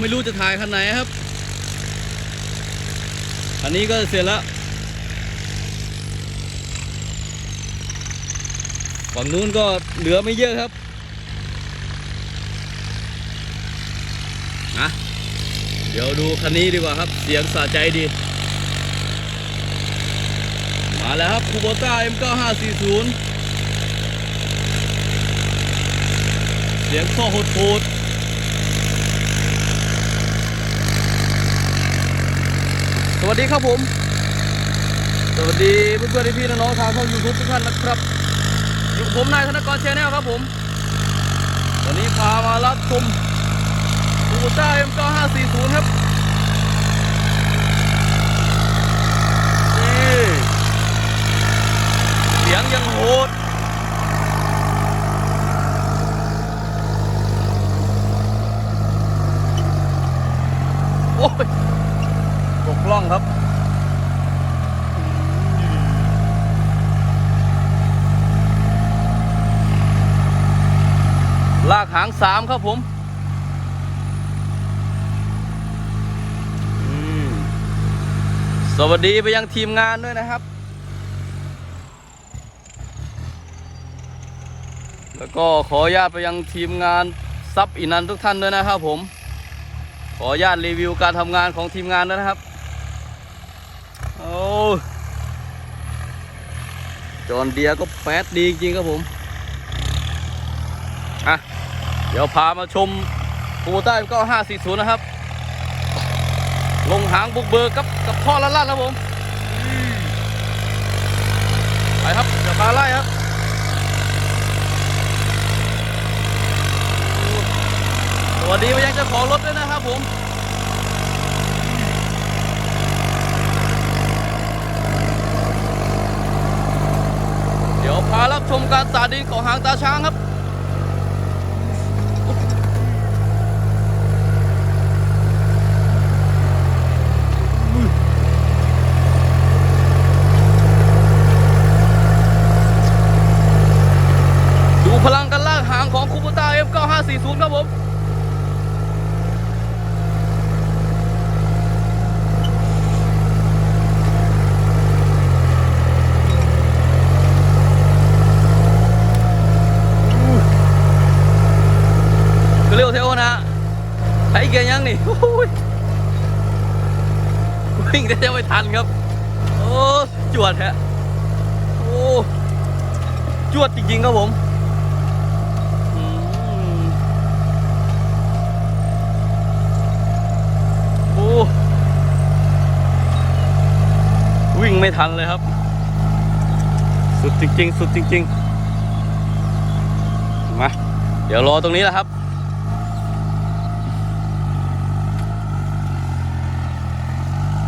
ไม่รู้จะถ่ายคันไหนครับ อันนี้ก็เสร็จแล้ว ฝั่งนู้นก็เหลือไม่เยอะครับนะเดี๋ยวดูคันนี้ดีกว่าครับ เสียงสะใจดี มาแล้วครับคูโบต้า M9540 เสียงข้อโหดโหด วัสดีครับผม สวัสดีเพื่อนๆพี่ๆน้องๆทางช่องยูทูบทุกท่านนะครับ อยู่ผมนายธนกรแชนแนลครับผม วันนี้พามารับชมคูโบต้า M9540 ครับนี่เสียงยังโหด โอ้ยตกล่องครับ ลากหางสามครับผมสวัสดีไปยังทีมงานด้วยนะครับ แล้วก็ขออนุญาตไปยังทีมงานซับอินันทุกท่านด้วยนะครับผมขออนุญาตรีวิวการทำงานของทีมงานด้วยนะครับโอ้จอนเดียก็แป๊ดดีจริงครับผม อะ เดี๋ยวพามาชมโคโบต้าก็540 นะครับ ลงหางบุกเบิกกับกับพ่อละลั่นครับผมอืมไปครับเดี๋ยวพาไล่ครับสวัสดีไปยังเจ้าของรถด้วยนะครับผมเดี๋ยวพารับชมการสาดินของหางตาช้างครับ ดูพลังการลากหางของคูปต้า F9540 ครับผม ก็เร็วเท่านะ ไอ้เกียร์ยังนี่วิ่งได้ยังไม่ทันครับ โอ้จวดฮะโอ้จวดจริงๆครับผมอืมโอ้วิ่งไม่ทันเลยครับ สุดจริงๆ สุดจริงๆมาเดี๋ยวรอตรงนี้แหละครับ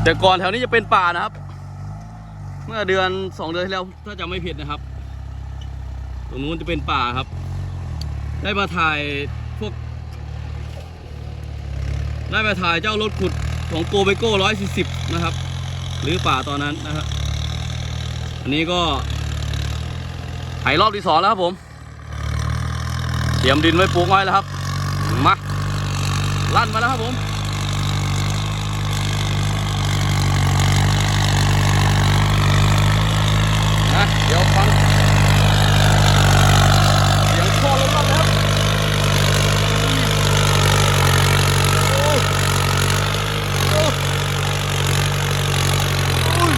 แต่ก่อนแถวนี้จะเป็นป่านะครับ เมื่อเดือนสองเดือนที่แล้วถ้าจำไม่ผิดนะครับ ตรงนู้นจะเป็นป่าครับ ได้มาถ่ายพวก ได้มาถ่ายเจ้ารถขุดของโกเบโก้ร้อยสี่สิบนะครับ หรือป่าตอนนั้นนะครับอันนี้ก็ไถรอบที่สองแล้วครับผมเตรียมดินไว้ปลูกไว้แล้วครับมาลั่นมาแล้วครับผม นะเดี๋ยวฟังเสียงคอลงมาแล้วครับโอ้โอ้โอ้ย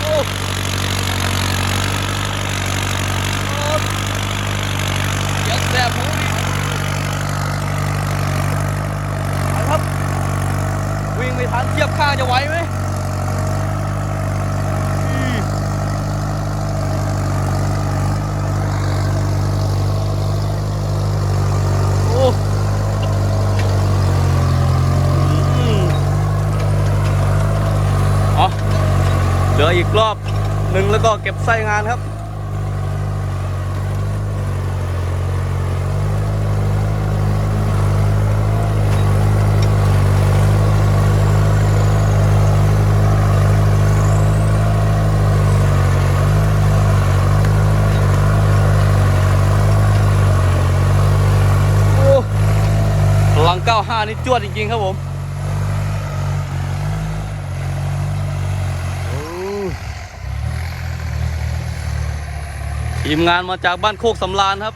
โอ้โอ้ เดี๋ยวแสบหูดิไปครับ วิ่ง ไม่ทันเทียบข้างจะไหวไหมอืมโอ้อืมอ๋อเหลืออีกรอบหนึ่งแล้วก็เก็บไส้งานครับ 95 นี่จวดจริงๆครับผมโอ้ทีมงานมาจากบ้านโคกสำราญครับ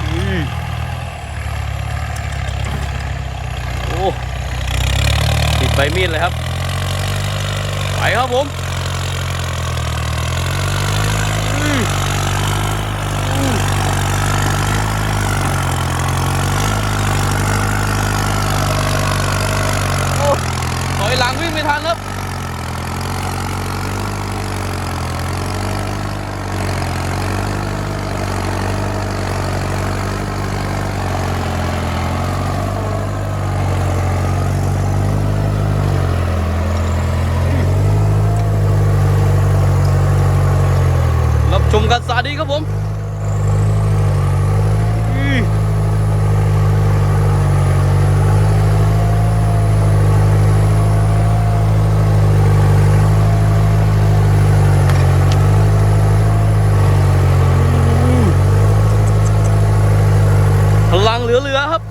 อุ้ยโอ้ติดใบมีดเลยครับ ไปครับผมอุ้ยอุ้ยโอ้ถ อยหลังวิ่งไม่ทันครับรับชมกันสาดีครับผมอื้อพลังเหลือๆครับ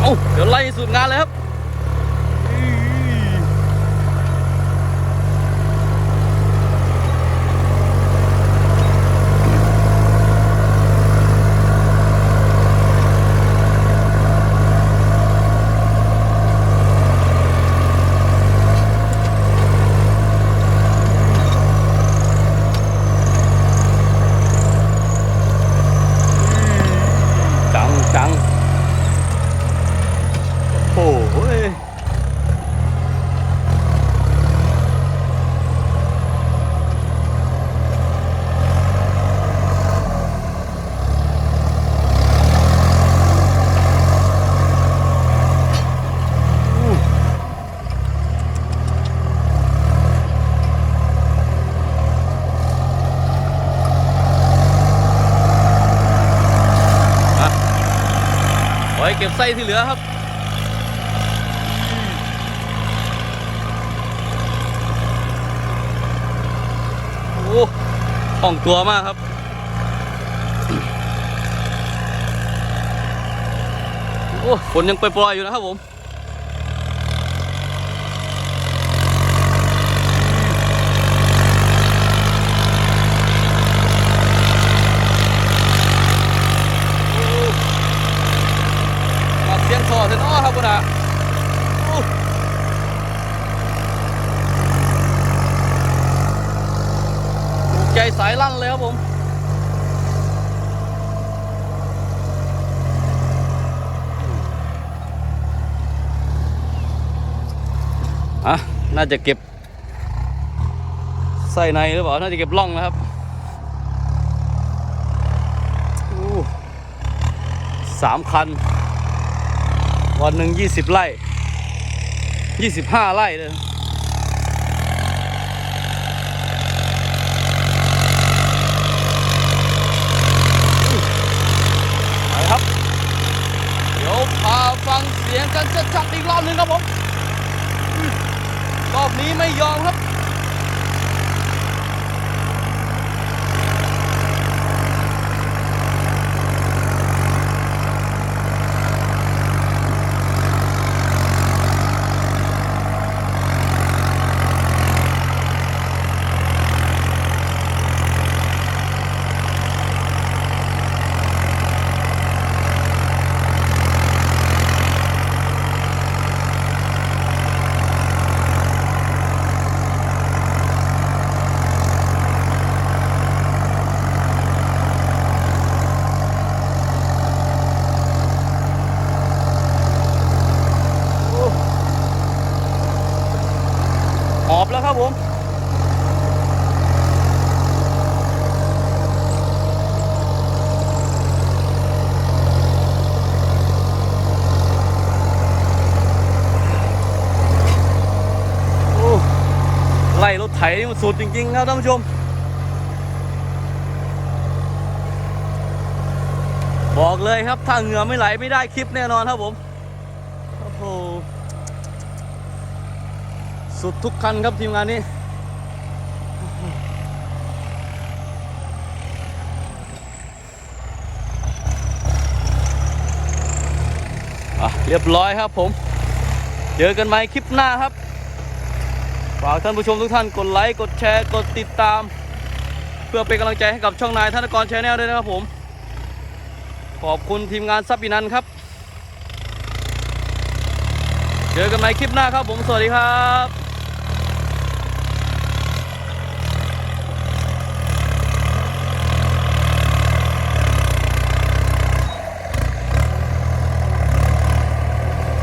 เอาเดี๋ยวไล่สุดงานเลยครับอื้อจังจัง โอ้โหยอู้อะไว้ เก็บไส้ที่เหลือครับโอ้ห่องตัวมากครับโอ้ฝนยังปล่อยๆอยู่นะครับผม เสียงซอเซนอครับคุณอาโอ้ถูกใจสายลั่นเลยครับผมอะน่าจะเก็บไส้ในหรือเปล่า น่าจะเก็บล่องนะครับสามคัน วันหนึ่งยี่สิบไร่ยี่สิบห้าไร่เลยไปครับ เดี๋ยวพาฟังเสียงกันชัดๆอีกรอบหนึ่งครับผมรอบนี้ไม่ยอมครับ นี่มันสุดจริง ๆ ครับท่านผู้ชม บอกเลยครับถ้าเหงื่อไม่ไหลไม่ได้คลิปแน่นอนครับผมโอ้โหสุดทุกคันครับทีมงานนี้เรียบร้อยครับผม เจอกันไหมคลิปหน้าครับ ฝากท่านผู้ชมทุกท่านกดไลค์กดแชร์กดติดตาม เพื่อเป็นกำลังใจให้กับช่องนายธนกรชาแนลด้วยนะครับผม ขอบคุณทีมงานซับอีนันครับ เจอกันใหม่คลิปหน้าครับผมสวัสดีครับ